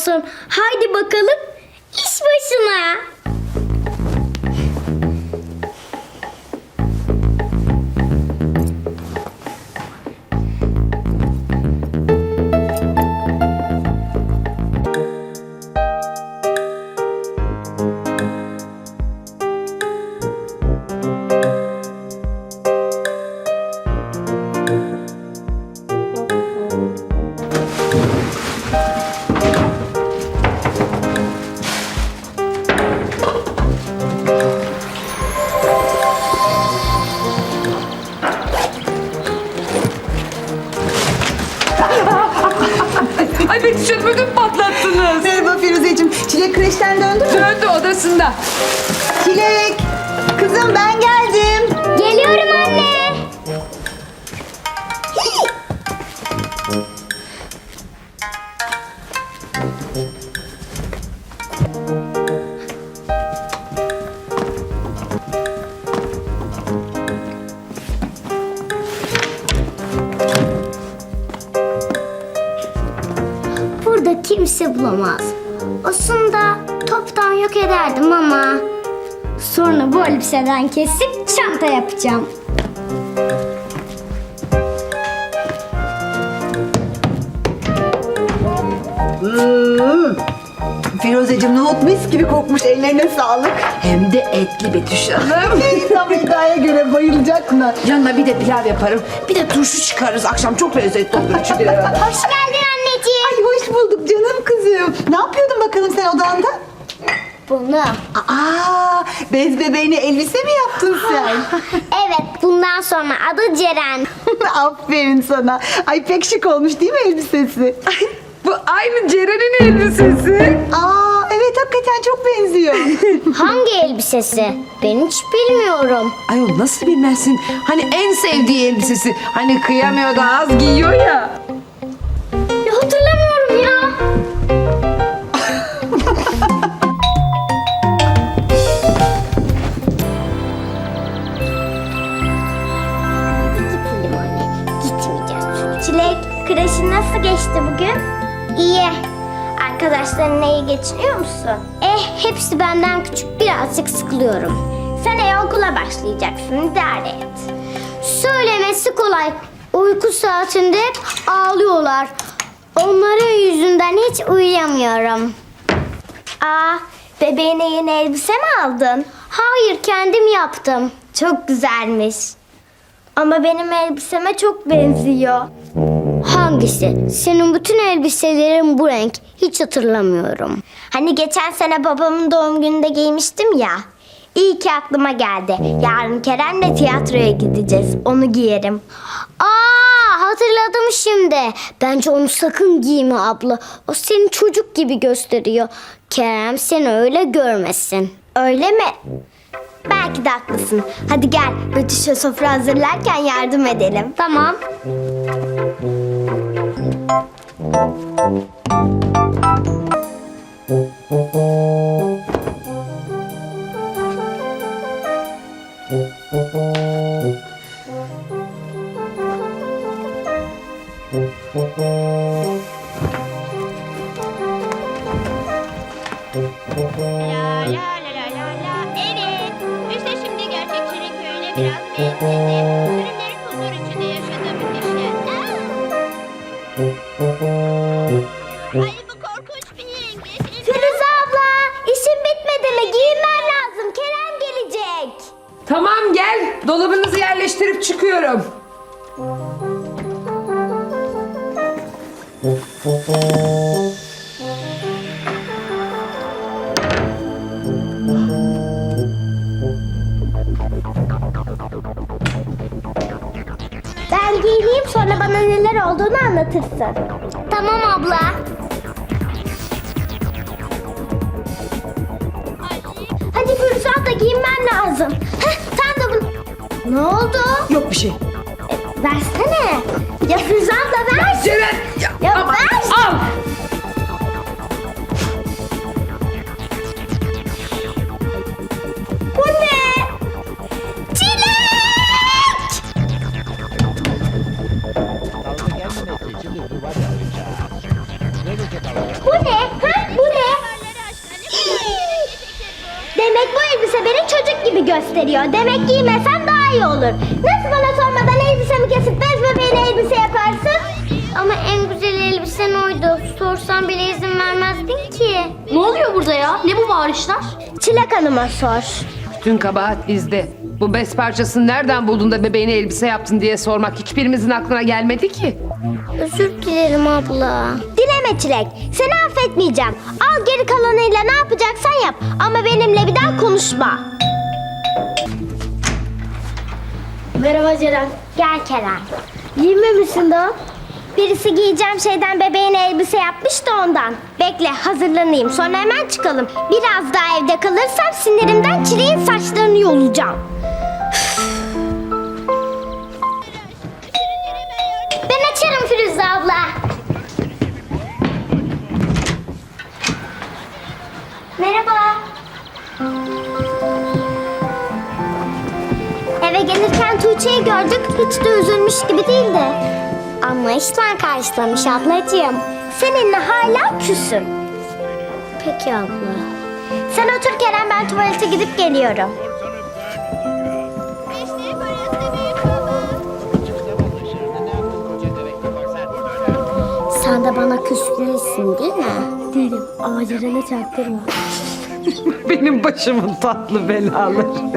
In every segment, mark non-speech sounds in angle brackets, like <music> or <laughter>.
Olsun. Haydi bakalım iş başına. Çilek kreşten döndü mü? Döndü odasında. Çilek. Kızım ben geldim. Geliyorum anne. Burada kimse bulamaz. Aslında toptan yok ederdim ama sonra bu elbiseden kesip çanta yapacağım. Hmm. Firuzeciğim nohut mis gibi kokmuş. Ellerine sağlık. Hem de etli Betüş Hanım. <laughs> Tam iddiaya göre bayılacak mı? Yanına bir de pilav yaparım. Bir de turşu çıkarırız. Akşam çok lezzetli olur <laughs> çünkü. Hoş geldin anneciğim. Kızım. Ne yapıyordun bakalım sen odanda? Bunu. Aa, bez bebeğine elbise mi yaptın sen? <laughs> Evet bundan sonra adı Ceren. <laughs> Aferin sana. Ay pek şık olmuş değil mi elbisesi? Bu aynı Ceren'in elbisesi. Aa, evet hakikaten çok benziyor. <laughs> Hangi elbisesi? Ben hiç bilmiyorum. Ayol nasıl bilmezsin? Hani en sevdiği elbisesi. Hani kıyamıyor da az giyiyor ya. Ya hatırlamıyorum ya. Musun? Eh, hepsi benden küçük. Birazcık sıkılıyorum. Seneye okula başlayacaksın. İdare et. Söylemesi kolay. Uyku saatinde hep ağlıyorlar. Onların yüzünden hiç uyuyamıyorum. Aa, bebeğine yeni elbise mi aldın? Hayır, kendim yaptım. Çok güzelmiş. Ama benim elbiseme çok benziyor. Hangisi? Senin bütün elbiselerin bu renk. Hiç hatırlamıyorum. Hani geçen sene babamın doğum gününde giymiştim ya. İyi ki aklıma geldi. Yarın Kerem'le tiyatroya gideceğiz. Onu giyerim. Aa hatırladım şimdi. Bence onu sakın giyme abla. O seni çocuk gibi gösteriyor. Kerem seni öyle görmesin. Öyle mi? Belki de haklısın. Hadi gel Betüş'e sofra hazırlarken yardım edelim. Tamam. La la la la la la. Evet. İşte şimdi gerçekçinin köyüne biraz benzedim. Sürümlerin huzur içinde yaşadığı bir kişi. Ay bu korkunç bir yengeç. Firuze abla işim bitmedi mi? Giyinmen lazım. Kerem gelecek. Tamam gel. Dolabınızı yerleştirip çıkıyorum. Giyineyim sonra bana neler olduğunu anlatırsın. Tamam abla. Hadi Firuze abla giyinmen lazım. Heh, sen de bunu... Ne oldu? Yok bir şey. Versene. Ya Firuze abla ver. Ceren. Ya, Ya ama- ver. Al. Gösteriyor. Demek giymesen daha iyi olur. Nasıl bana sormadan elbisemi kesip bez bebeğine elbise yaparsın? Ama en güzel elbisen oydu. Sorsan bile izin vermezdin ki. Ne oluyor burada ya? Ne bu bağırışlar? Çilek Hanım'a sor. Bütün kabahat bizde. Bu bez parçasını nereden buldun da bebeğine elbise yaptın diye sormak hiçbirimizin aklına gelmedi ki. Özür dilerim abla. Dileme Çilek. Seni affetmeyeceğim. Al geri kalanıyla ne yapacaksan yap. Ama benimle bir daha konuşma. Merhaba Ceren. Gel Kerem. Giymemişsin daha. Birisi giyeceğim şeyden bebeğine elbise yapmış da ondan. Bekle hazırlanayım sonra hemen çıkalım. Biraz daha evde kalırsam sinirimden çileğin saçlarını yolacağım. Ben açarım Firuze abla. Tuğçe'yi gördük. Hiç de üzülmüş gibi değildi. Anlayışla karşılamış ablacığım. Seninle hala küsüm. Peki abla. Sen otur Kerem ben tuvalete gidip geliyorum. İşte burası büyük baba. Sen de bana küs değilsin değil mi? Değilim ama Ceren'e çaktırma. Benim başımın tatlı belaları.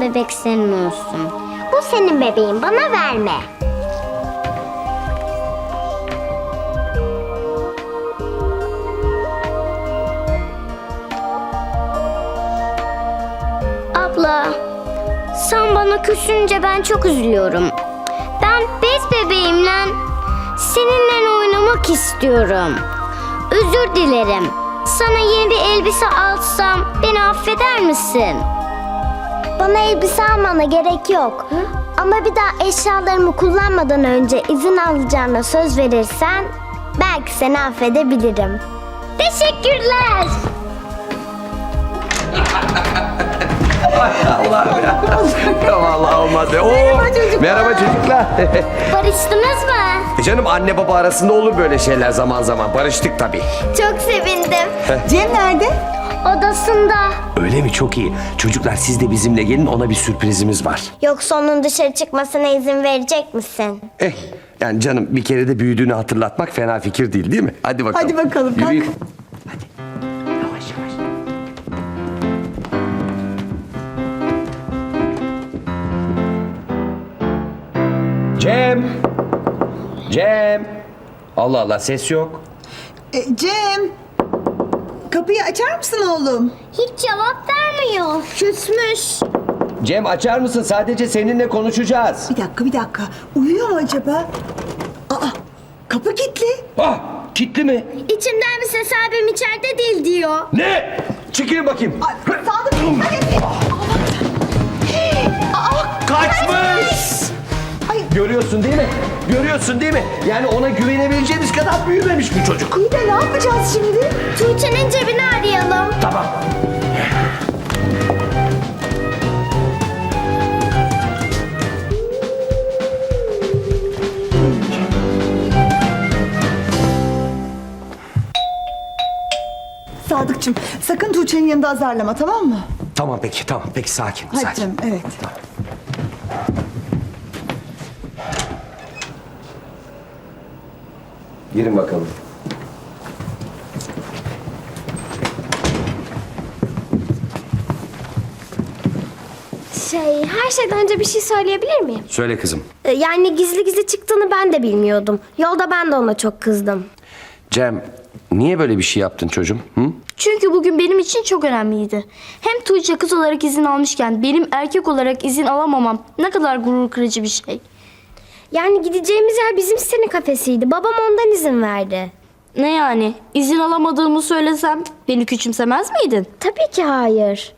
Bebek senin olsun. Bu senin bebeğin. Bana verme. Abla. Sen bana küsünce ben çok üzülüyorum. Ben bez bebeğimle seninle oynamak istiyorum. Özür dilerim. Sana yeni bir elbise alsam beni affeder misin? Bana elbise almana gerek yok. Ama bir daha eşyalarımı kullanmadan önce izin alacağına söz verirsen belki seni affedebilirim. Teşekkürler. Ya vallahi olmadı. Oo, merhaba çocuklar. Merhaba çocuklar. <laughs> Barıştınız mı? E Canım anne baba arasında olur böyle şeyler zaman zaman. Barıştık tabii. Çok sevindim. Cem nerede? Odasında. Öyle mi? Çok iyi. Çocuklar siz de bizimle gelin ona bir sürprizimiz var. Yoksa onun dışarı çıkmasına izin verecek misin? Eh yani canım bir kere de büyüdüğünü hatırlatmak fena fikir değil değil mi? Hadi bakalım. Hadi bakalım, kalk. Yürüyün. Hadi. Yavaş yavaş. Cem. Cem. Allah Allah ses yok. E, Cem. Kapıyı açar mısın oğlum? Hiç cevap vermiyor. Küsmüş. Cem açar mısın? Sadece seninle konuşacağız. Bir dakika bir dakika. Uyuyor mu acaba? Aa kapı kilitli. Ah, kitli mi? İçimden bir ses abim içeride değil diyor. Ne? Çıkayım bakayım. Ay, Sadık hadi. Kaçmış! Ay. Görüyorsun değil mi? Görüyorsun değil mi? Yani ona güvenebileceğimiz kadar büyümemiş bu çocuk. İyi de ne yapacağız şimdi? Tuğçe'nin cebini arayalım. Tamam. Sadıkçım sakın Tuğçe'nin yanında azarlama tamam mı? Tamam peki tamam peki sakin Hadi sakin. canım evet. Girin bakalım. Şey, her şeyden önce bir şey söyleyebilir miyim? Söyle kızım. Ee, Yani gizli gizli çıktığını ben de bilmiyordum. Yolda ben de ona çok kızdım. Cem niye böyle bir şey yaptın çocuğum? Hı? Çünkü bugün benim için çok önemliydi. Hem Tuğçe kız olarak izin almışken benim erkek olarak izin alamamam ne kadar gurur kırıcı bir şey. Yani gideceğimiz yer bizim sitenin kafesiydi. Babam ondan izin verdi. Ne yani? İzin alamadığımı söylesem beni küçümsemez miydin? Tabii ki hayır.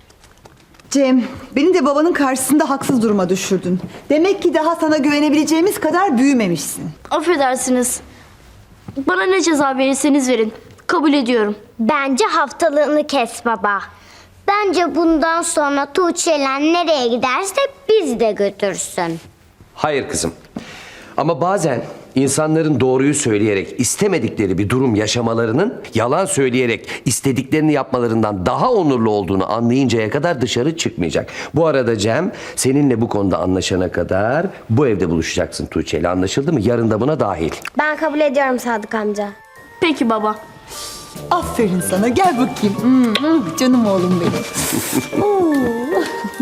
Cem, beni de babanın karşısında haksız duruma düşürdün. Demek ki daha sana güvenebileceğimiz kadar büyümemişsin. Affedersiniz. Bana ne ceza verirseniz verin. Kabul ediyorum. Bence haftalığını kes baba. Bence bundan sonra Tuğçe'yle nereye giderse biz de götürsün. Hayır kızım. Ama bazen insanların doğruyu söyleyerek istemedikleri bir durum yaşamalarının yalan söyleyerek istediklerini yapmalarından daha onurlu olduğunu anlayıncaya kadar dışarı çıkmayacak. Bu arada Cem seninle bu konuda anlaşana kadar bu evde buluşacaksın Tuğçe ile anlaşıldı mı? Yarın da buna dahil. Ben kabul ediyorum Sadık amca. Peki baba. Aferin sana, gel bakayım. Hmm, hmm, canım oğlum benim. <laughs>